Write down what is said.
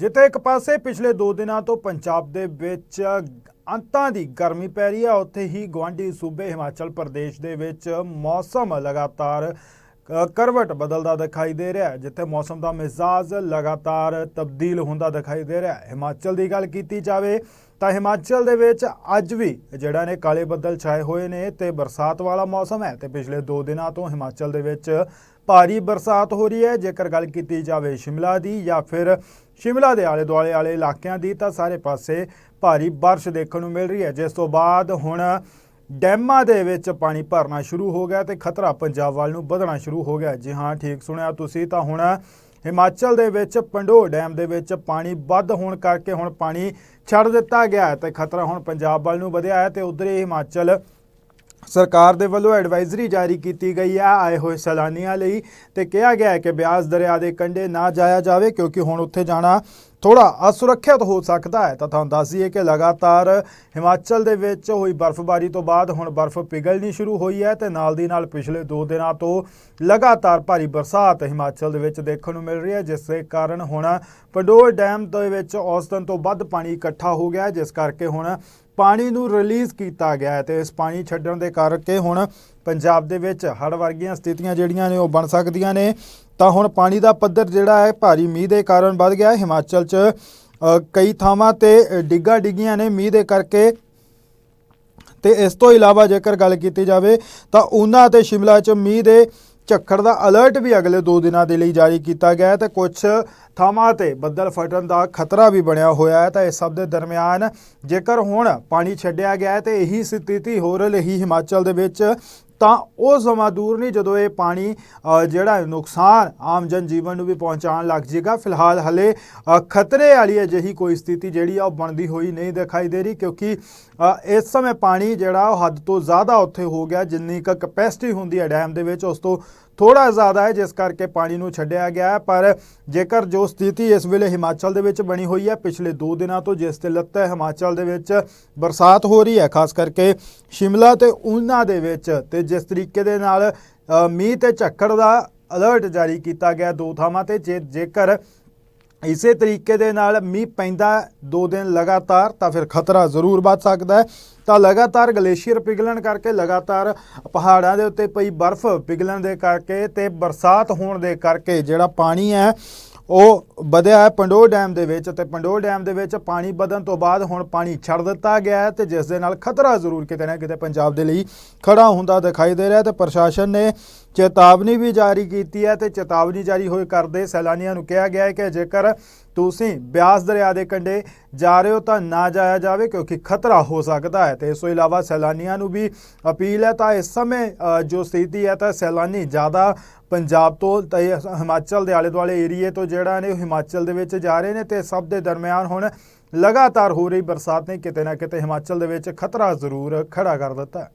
ਜਿੱਥੇ ਇੱਕ ਪਾਸੇ ਪਿਛਲੇ 2 ਦਿਨਾਂ ਤੋਂ ਪੰਜਾਬ ਦੇ ਵਿੱਚ ਅੰਤਾਂ ਦੀ ਗਰਮੀ ਪੈ ਰਹੀ ਹੈ ਉੱਥੇ ਹੀ ਗਵਾਂਢੀ ਸੂਬੇ ਹਿਮਾਚਲ ਪ੍ਰਦੇਸ਼ ਦੇ ਵਿੱਚ ਮੌਸਮ ਲਗਾਤਾਰ ਕਰਵਟ ਬਦਲਦਾ ਦਿਖਾਈ ਦੇ ਰਿਹਾ ਹੈ, ਜਿੱਥੇ ਮੌਸਮ ਦਾ ਮਿਜ਼ਾਜ ਲਗਾਤਾਰ ਤਬਦੀਲ ਹੁੰਦਾ ਦਿਖਾਈ ਦੇ ਰਿਹਾ ਹੈ। ਹਿਮਾਚਲ ਦੀ ਗੱਲ ਕੀਤੀ ਜਾਵੇ ਤਾਂ ਹਿਮਾਚਲ ਦੇ ਵਿੱਚ ਅੱਜ ਵੀ ਜਿਹੜਾ ਨੇ ਕਾਲੇ ਬੱਦਲ ਛਾਏ ਹੋਏ ਨੇ ਤੇ ਬਰਸਾਤ ਵਾਲਾ ਮੌਸਮ ਹੈ ਤੇ ਪਿਛਲੇ 2 ਦਿਨਾਂ ਤੋਂ ਹਿਮਾਚਲ ਦੇ ਵਿੱਚ ਭਾਰੀ ਬਰਸਾਤ ਹੋ ਰਹੀ ਹੈ। ਜੇਕਰ ਗੱਲ ਕੀਤੀ ਜਾਵੇ ਸ਼ਿਮਲਾ ਦੀ ਜਾਂ ਫਿਰ ਸ਼ਿਮਲਾ ਦੇ ਆਲੇ ਦੁਆਲੇ ਵਾਲੇ ਇਲਾਕਿਆਂ ਦੀ ਤਾਂ ਸਾਰੇ ਪਾਸੇ ਭਾਰੀ ਬਾਰਿਸ਼ ਦੇਖਣ ਨੂੰ ਮਿਲ ਰਹੀ ਹੈ। ਜਿਸ ਤੋਂ ਬਾਅਦ ਹੁਣ ਡੈਮਾਂ ਦੇ ਵਿੱਚ ਪਾਣੀ ਭਰਨਾ ਸ਼ੁਰੂ ਹੋ ਗਿਆ ਤੇ ਖਤਰਾ ਪੰਜਾਬ ਵੱਲ ਨੂੰ ਵਧਣਾ ਸ਼ੁਰੂ ਹੋ ਗਿਆ। ਜੀ ਹਾਂ, ਠੀਕ ਸੁਣਿਆ ਤੁਸੀਂ ਤਾਂ ਹੁਣ ਹਿਮਾਚਲ ਦੇ ਵਿੱਚ ਪੰਡੋ ਡੈਮ ਦੇ ਵਿੱਚ ਪਾਣੀ ਵੱਧ ਹੋਣ ਕਰਕੇ ਹੁਣ ਪਾਣੀ ਛੱਡ ਦਿੱਤਾ ਗਿਆ ਹੈ ਤੇ ਖਤਰਾ ਹੁਣ ਪੰਜਾਬ ਵੱਲ ਨੂੰ ਵਧਿਆ ਹੈ ਤੇ ਉਧਰ ਹੀ ਹਿਮਾਚਲ ਸਰਕਾਰ ਦੇ ਵੱਲੋਂ ਐਡਵਾਈਜ਼ਰੀ ਜਾਰੀ ਕੀਤੀ ਗਈ ਹੈ। ਆਏ ਹੋਏ ਸੈਲਾਨੀਆਂ ਲਈ ਤੇ ਕਿਹਾ ਗਿਆ ਹੈ ਕਿ ਬਿਆਸ ਦਰਿਆ ਦੇ ਕੰਢੇ ਨਾ ਜਾਇਆ ਜਾਵੇ, ਕਿਉਂਕਿ ਹੁਣ ਉੱਥੇ ਜਾਣਾ ਥੋੜਾ ਅਸੁਰੱਖਿਅਤ ਹੋ ਸਕਦਾ ਹੈ। ਤਾਂ ਤੁਹਾਨੂੰ ਦੱਸ ਦਈਏ ਕਿ ਲਗਾਤਾਰ ਹਿਮਾਚਲ ਦੇ ਵਿੱਚ ਹੋਈ ਬਰਫ਼ਬਾਰੀ ਤੋਂ ਬਾਅਦ ਹੁਣ ਬਰਫ਼ ਪਿਘਲਣੀ ਸ਼ੁਰੂ ਹੋਈ ਹੈ ਤੇ ਨਾਲ ਦੀ ਨਾਲ ਪਿਛਲੇ 2 ਦਿਨਾਂ ਤੋਂ ਲਗਾਤਾਰ ਭਾਰੀ ਬਰਸਾਤ ਹਿਮਾਚਲ ਦੇ ਵਿੱਚ ਦੇਖਣ ਨੂੰ ਮਿਲ ਰਹੀ ਹੈ, ਜਿਸ ਦੇ ਕਾਰਨ ਹੁਣ ਪੰਡੋਰ ਡੈਮ ਦੇ ਵਿੱਚ ਔਸਤਨ ਤੋਂ ਵੱਧ ਪਾਣੀ ਇਕੱਠਾ ਹੋ ਗਿਆ ਜਿਸ ਕਰਕੇ ਹੁਣ ਪਾਣੀ ਨੂੰ ਰਿਲੀਜ਼ ਕੀਤਾ ਗਿਆ ਹੈ ਤੇ ਇਸ ਪਾਣੀ ਛੱਡਣ ਦੇ ਕਰਕੇ ਹੁਣ ਪੰਜਾਬ ਦੇ ਵਿੱਚ ਹੜ੍ਹ ਵਰਗੀਆਂ ਸਥਿਤੀਆਂ ਜਿਹੜੀਆਂ ਨੇ ਉਹ ਬਣ ਸਕਦੀਆਂ ਨੇ, ਤਾਂ ਹੁਣ ਪਾਣੀ ਦਾ ਪੱਧਰ ਜਿਹੜਾ ਹੈ ਭਾਰੀ ਮੀਂਹ ਦੇ ਕਾਰਨ ਵੱਧ ਗਿਆ ਹੈ। ਹਿਮਾਚਲ 'ਚ ਕਈ ਥਾਵਾਂ ਤੇ ਡਿੱਗਾ ਡਿੱਗੀਆਂ ਨੇ ਮੀਂਹ ਦੇ ਕਰਕੇ। ਤੇ ਇਸ ਤੋਂ ਇਲਾਵਾ ਜੇਕਰ ਗੱਲ ਕੀਤੀ ਜਾਵੇ ਤਾਂ ਊਨਾ ਤੇ ਸ਼ਿਮਲਾ 'ਚ ਮੀਂਹ ਦੇ ਝੱਖੜ ਦਾ ਅਲਰਟ ਵੀ ਅਗਲੇ 2 ਦਿਨਾਂ ਦੇ ਲਈ ਜਾਰੀ ਕੀਤਾ ਗਿਆ ਹੈ ਤੇ ਕੁਝ ਥਾਵਾਂ ਤੇ ਬੱਦਲ ਫਟਣ ਦਾ ਖਤਰਾ ਵੀ ਬਣਿਆ ਹੋਇਆ ਹੈ ਤਾਂ ਇਸ ਸਭ ਦੇ ਦਰਮਿਆਨ ਜੇਕਰ ਹੁਣ ਪਾਣੀ ਛੱਡਿਆ ਗਿਆ ਹੈ ਤੇ ਇਹੀ ਸਥਿਤੀ ਹੋ ਰਹੀ ਹਿਮਾਚਲ ਦੇ ਵਿੱਚ ਤਾਂ ਉਹ ਸਮਾਂ ਦੂਰ ਨਹੀਂ ਜਦੋਂ ਇਹ ਪਾਣੀ ਜਿਹੜਾ ਨੁਕਸਾਨ ਆਮ ਜਨ ਜੀਵਨ ਨੂੰ ਵੀ ਪਹੁੰਚਾਉਣ ਲੱਗ ਜਾਏਗਾ। ਫਿਲਹਾਲ ਹਲੇ ਖਤਰੇ ਵਾਲੀ ਅਜਿਹੀ ਕੋਈ ਸਥਿਤੀ ਜਿਹੜੀ ਆ ਉਹ ਬਣਦੀ ਹੋਈ ਨਹੀਂ ਦਿਖਾਈ ਦੇ ਰਹੀ ਕਿਉਂਕਿ ਇਸ ਸਮੇਂ ਪਾਣੀ ਜਿਹੜਾ ਉਹ ਹੱਦ ਤੋਂ ਜ਼ਿਆਦਾ ਉੱਥੇ ਹੋ ਗਿਆ ਜਿੰਨੀ ਕੁ ਕਪੈਸਿਟੀ ਹੁੰਦੀ ਹੈ ਡੈਮ ਦੇ ਵਿੱਚ, ਉਸ ਤੋਂ ਥੋੜਾ ਜ਼ਿਆਦਾ ਹੈ, ਜਿਸ ਕਰਕੇ ਪਾਣੀ ਨੂੰ ਛੱਡਿਆ ਗਿਆ ਹੈ। ਪਰ ਜੇਕਰ ਜੋ ਸਥਿਤੀ ਇਸ ਵੇਲੇ ਹਿਮਾਚਲ ਦੇ ਵਿੱਚ ਬਣੀ ਹੋਈ ਹੈ, ਪਿਛਲੇ 2 ਦਿਨਾਂ ਤੋਂ ਜਿਸ ਤੇ ਲੱਤਾ ਹਿਮਾਚਲ ਦੇ ਵਿੱਚ ਬਰਸਾਤ ਹੋ ਰਹੀ ਹੈ। ਖਾਸ ਕਰਕੇ ਸ਼ਿਮਲਾ ਤੇ ਊਨਾ ਦੇ ਵਿੱਚ ਤੇ ਜਿਸ ਤਰੀਕੇ ਦੇ ਨਾਲ ਮੀਂਹ ਤੇ ਝੱਖੜ ਦਾ ਅਲਰਟ ਜਾਰੀ ਕੀਤਾ ਗਿਆ ਦੋ ਥਾਵਾਂ ਤੇ। ਜੇ ਜੇਕਰ ਇਸੇ ਤਰੀਕੇ ਦੇ ਨਾਲ ਮੀਂਹ ਪੈਂਦਾ 2 ਦਿਨ ਲਗਾਤਾਰ, ਤਾਂ ਫਿਰ ਖਤਰਾ ਜ਼ਰੂਰ ਵੱਧ ਸਕਦਾ ਹੈ। ਤਾਂ ਲਗਾਤਾਰ ਗਲੇਸ਼ੀਅਰ ਪਿਘਲਣ ਕਰਕੇ ਲਗਾਤਾਰ ਪਹਾੜਾਂ ਦੇ ਉੱਤੇ ਪਈ ਬਰਫ਼ ਪਿਘਲਣ ਦੇ ਕਰਕੇ ਤੇ ਬਰਸਾਤ ਹੋਣ ਦੇ ਕਰਕੇ ਜਿਹੜਾ ਪਾਣੀ ਹੈ ਉਹ ਵਧਿਆ ਹੈ ਪੰਡੋਰ ਡੈਮ ਦੇ ਵਿੱਚ ਤੇ ਪੰਡੋਰ ਡੈਮ ਦੇ ਵਿੱਚ ਪਾਣੀ ਵਧਣ ਤੋਂ ਬਾਅਦ ਹੁਣ ਪਾਣੀ ਛੱਡ ਦਿੱਤਾ ਗਿਆ ਹੈ ਤੇ ਜਿਸ ਦੇ ਨਾਲ ਖਤਰਾ ਜ਼ਰੂਰ ਕਿਤੇ ਨਾ ਕਿਤੇ ਪੰਜਾਬ ਦੇ ਲਈ ਖੜਾ ਹੁੰਦਾ ਦਿਖਾਈ ਦੇ ਰਿਹਾ ਤੇ ਪ੍ਰਸ਼ਾਸਨ ਨੇ ਚੇਤਾਵਨੀ ਵੀ ਜਾਰੀ ਕੀਤੀ ਹੈ ਤੇ ਚੇਤਾਵਨੀ ਜਾਰੀ ਹੋਏ ਕਰਦੇ ਸੈਲਾਨੀਆਂ ਨੂੰ ਕਿਹਾ ਗਿਆ ਹੈ ਕਿ ਜੇਕਰ ਤੁਸੀਂ ਬਿਆਸ ਦਰਿਆ ਦੇ ਕੰਢੇ ਜਾ ਰਹੇ ਹੋ ਤਾਂ ਨਾ ਜਾਇਆ ਜਾਵੇ ਕਿਉਂਕਿ ਖਤਰਾ ਹੋ ਸਕਦਾ ਹੈ ਤੇ ਇਸ ਤੋਂ ਇਲਾਵਾ ਸੈਲਾਨੀਆਂ ਨੂੰ ਵੀ ਅਪੀਲ ਹੈ ਤਾਂ ਇਸ ਸਮੇਂ ਜੋ ਸਥਿਤੀ ਹੈ ਤਾਂ ਸੈਲਾਨੀ ਜ਼ਿਆਦਾ ਪੰਜਾਬ ਤੋਂ ਤੇ ਹਿਮਾਚਲ ਦੇ ਆਲੇ ਦੁਆਲੇ ਏਰੀਏ ਤੋਂ ਜਿਹੜਾ ਨੇ ਉਹ ਹਿਮਾਚਲ ਦੇ ਵਿੱਚ ਜਾ ਰਹੇ ਨੇ ਤੇ ਸਭ ਦੇ ਦਰਮਿਆਨ ਹੁਣ ਲਗਾਤਾਰ ਹੋ ਰਹੀ ਬਰਸਾਤ ਨੇ ਕਿਤੇ ਨਾ ਕਿਤੇ ਹਿਮਾਚਲ ਦੇ ਵਿੱਚ ਖਤਰਾ ਜ਼ਰੂਰ ਖੜਾ ਕਰ ਦਿੱਤਾ